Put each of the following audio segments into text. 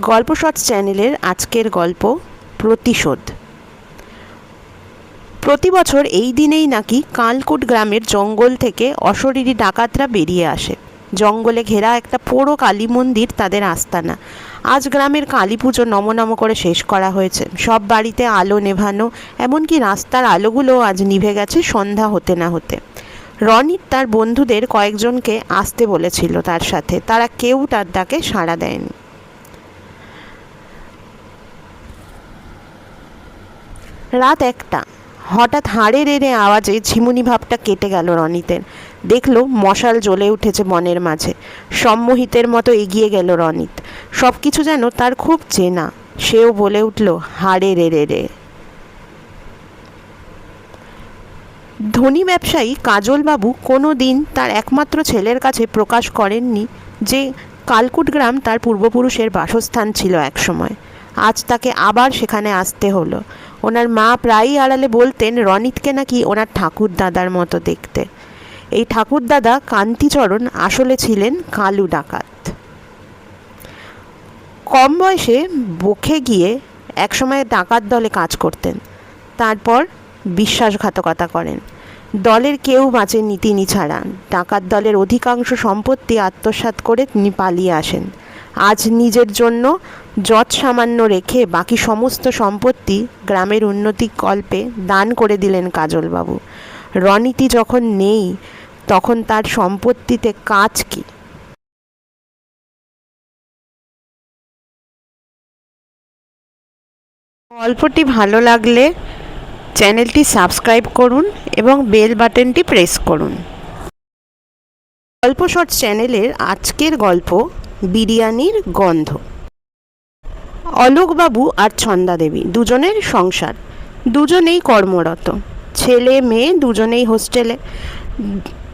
গল্প শর্টস চ্যানেলের আজকের গল্প প্রতিশোধ। প্রতি বছর এই দিনেই নাকি কালকুট গ্রামের জঙ্গল থেকে অশরীরী ডাকাতরা বেরিয়ে আসে। জঙ্গলে ঘেরা একটা পোড়ো কালী মন্দির তাদের আস্তানা। আজ গ্রামের কালী পুজো নমনম করে শেষ করা হয়েছে। সব বাড়িতে আলো নেভানো, এমনকি রাস্তার আলোগুলোও আজ নিভে গেছে সন্ধ্যা হতে না হতে। রনিত তার বন্ধুদের কয়েকজনকে আসতে বলেছিল তার সাথে। তারা কেউ তার ডাকে সাড়া দেয়নি। রাত একটা। হঠাৎ হাড়ে রেড়ে আওয়াজে ঝিমুনি ভাবটা কেটে গেল রনিতের। দেখল মশাল জ্বলে উঠেছে বনের মাঝে। সম্মোহিতের মতো এগিয়ে গেল রনিত। সব কিছু যেন তার খুব চেনা। সেও বলে উঠল, হাড়ে রে রে। ধনী ব্যবসায়ী কাজলবাবু কোনো দিন তার একমাত্র ছেলের কাছে প্রকাশ করেননি যে কালকুট গ্রাম তার পূর্বপুরুষের বাসস্থান ছিল একসময়। আজ তাকে আবার সেখানে আসতে হলো। ওনার মা প্রায়ই আড়ালে বলতেন, রনিতকে নাকি ওনার ঠাকুর দাদার মতো দেখতে। এই ঠাকুর দাদা কান্তিচরণ আসলে ছিলেন কালু ডাকাত। কম বয়সে বকে গিয়ে একসময় ডাকাত দলে কাজ করতেন। তারপর বিশ্বাসঘাতকতা করেন। দলের কেউ বাঁচেননি, তিনি ছাড়া ডাকাত দলের অধিকাংশ সম্পত্তি আত্মসাৎ করে তিনি পালিয়ে আসেন। আজ নিজের জন্য যৎ সামান্য রেখে বাকি সমস্ত সম্পত্তি গ্রামের উন্নতি কল্পে দান করে দিলেন কাজলবাবু। রনীতি যখন নেই, তখন তার সম্পত্তিতে কাজ কি? গল্পটি ভালো লাগলে চ্যানেলটি সাবস্ক্রাইব করুন এবং বেল বাটনটি প্রেস করুন। গল্প শর্ট চ্যানেলের আজকের গল্প বিরিয়ানির গন্ধ। অলোকবাবু আর ছন্দা দেবী দুজনের সংসার। দুজনেই কর্মরত। ছেলে, মেয়ে দুজনেই হোস্টেলে।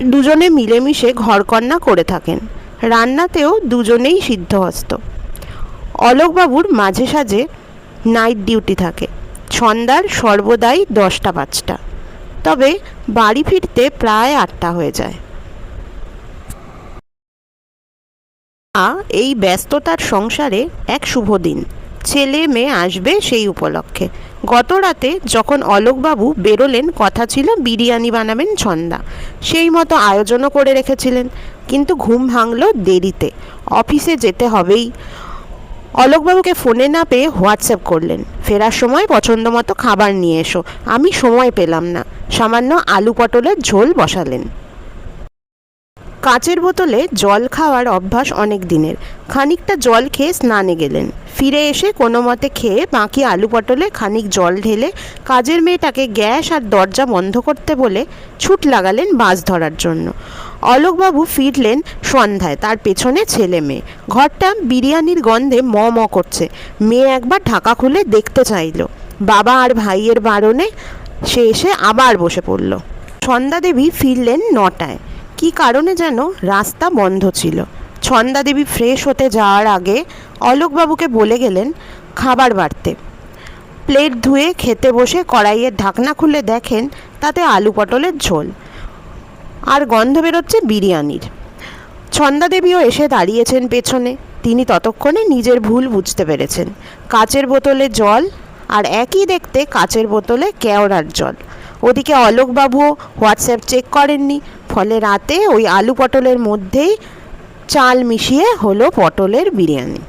দুজনে মিলেমিশে ঘরকন্না করে থাকেন। রান্নাতেও দুজনেই সিদ্ধহস্ত। অলোকবাবুর মাঝে সাঝে নাইট ডিউটি থাকে। ছন্দার সর্বদাই দশটা পাঁচটা তবে বাড়ি ফিরতে প্রায় আটটা হয়ে যায়। আ, এই ব্যস্ততার সংসারে এক শুভ দিন। ছেলে মেয়ে আসবে সেই উপলক্ষে। গত রাতে যখন অলোকবাবু বেরোলেন, কথা ছিল বিরিয়ানি বানাবেন ছন্দা। সেই মতো আয়োজনও করে রেখেছিলেন, কিন্তু ঘুম ভাঙল দেরিতে। অফিসে যেতে হবেই। অলোকবাবুকে ফোনে না পেয়ে হোয়াটসঅ্যাপ করলেন, ফেরার সময় পছন্দ মতো খাবার নিয়ে এসো, আমি সময় পেলাম না। সামান্য আলু পটলের ঝোল বসালেন। কাচের বোতলে জল খাওয়ার অভ্যাস অনেক দিনের। খানিকটা জল খেয়ে স্নানে গেলেন। ফিরে এসে কোনো মতে খেয়ে বাকি আলু পটলে খানিক জল ঢেলে কাজের মেয়েটাকে গ্যাস আর দরজা বন্ধ করতে বলে ছুট লাগালেন বাস ধরার জন্য। অলোকবাবু ফিরলেন সন্ধ্যায়, তার পেছনে ছেলে মেয়ে। ঘরটা বিরিয়ানির গন্ধে ম ম করছে। মেয়ে একবার ঢাকা খুলে দেখতে চাইল। বাবা আর ভাইয়ের বারণে সে এসে আবার বসে পড়ল। সন্ধ্যা দেবী ফিরলেন নটায়। কি কারণে যেন রাস্তা বন্ধ ছিল? ছন্দা দেবী ফ্রেশ হতে যাওয়ার আগে অলোকবাবুকে বলে গেলেন খাবার বাড়তে। প্লেট ধুয়ে খেতে বসে কড়াইয়ের ঢাকনা খুলে দেখেন তাতে আলু পটলের ঝোল। আর গন্ধ বেরোচ্ছে বিরিয়ানির। ছন্দা দেবীও এসে দাঁড়িয়েছেন পেছনে। তিনি ততক্ষণে নিজের ভুল বুঝতে পেরেছেন। কাচের বোতলে জল আর একই দেখতে কাচের বোতলে কেওড়ার জল। ওদিকে অলোকবাবুও হোয়াটসঅ্যাপ চেক করেননি। ফলে রাতে ওই আলু পটলের মধ্যেই চাল মিশিয়ে হলো পটলের বিরিয়ানি।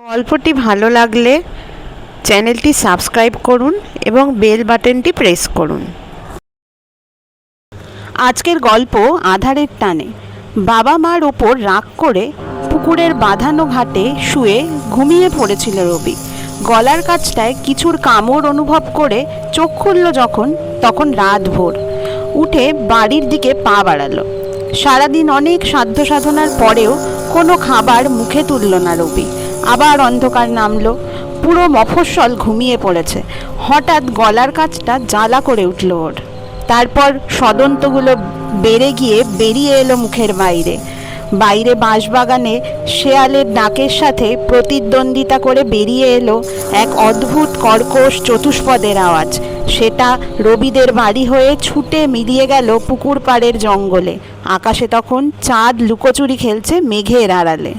গল্পটি ভালো লাগলে চ্যানেলটি সাবস্ক্রাইব করুন এবং বেল বাটনটি প্রেস করুন। আজকের গল্প আধারের টানে। বাবা মার ওপর রাগ করে পুকুরের বাঁধানো ঘাটে শুয়ে ঘুমিয়ে পড়েছিল রবি। গলার কাছটায় কিছুর কামড় অনুভব করে চোখ খুলল যখন, তখন রাত ভোর উঠে বাড়ির দিকে পা বাড়ালো। সারাদিন অনেক সাধ্য সাধনার পরেও কোনো খাবার মুখে তুলল না রবি। আবার অন্ধকার নামলো। পুরো মফস্বল ঘুমিয়ে পড়েছে। হঠাৎ গলার কাজটা জ্বালা করে উঠল ওর। তারপর সদন্তগুলো বেড়ে গিয়ে বেরিয়ে এলো মুখের বাইরে। বাইরে বাঁশবাগানে শেয়ালের ডাকের সাথে প্রতিদ্বন্দ্বিতা করে বেরিয়ে এলো এক অদ্ভুত কর্কশ চতুষ্পদের আওয়াজ। সেটা রবিদের বাড়ি হয়ে ছুটে মিলিয়ে গেল পুকুর পাড়ের জঙ্গলে। আকাশে তখন চাঁদ লুকোচুরি খেলছে মেঘের আড়ালে।